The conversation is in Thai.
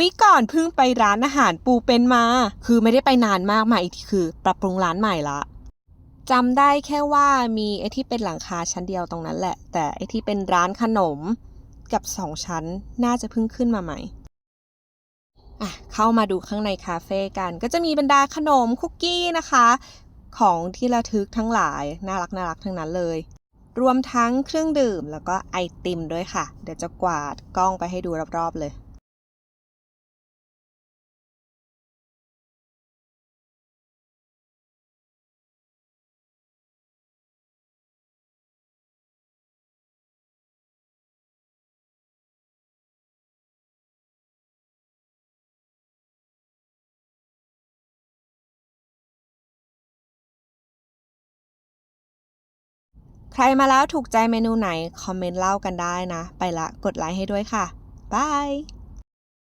วิก่อนเพิ่งไปร้านอาหารปูเป็นมา คือไม่ได้ไปนานมากมาอีกทีคือ ปรับปรุงร้านใหม่ละจำได้แค่ว่ามีไอ้ที่เป็นหลังคาชั้นเดียวตรงนั้นแหละ แต่ไอ้ที่เป็นร้านขนมกับสองชั้นน่าจะเพิ่งขึ้นมาใหม่อะเข้ามาดูข้างในคาเฟ่กัน ก็จะมีบรรดาขนมคุกกี้นะคะ ของที่ระทึกทั้งหลายน่ารักน่ารักทั้งนั้นเลย รวมทั้งเครื่องดื่มแล้วก็ไอติมด้วยค่ะ เดี๋ยวจะกวาดกล้องไปให้ดูรอบๆเลย ใครมาแล้วถูกใจเมนูไหน คอมเมนต์เล่ากันได้นะ ไปละกดไลค์ให้ด้วยค่ะบาย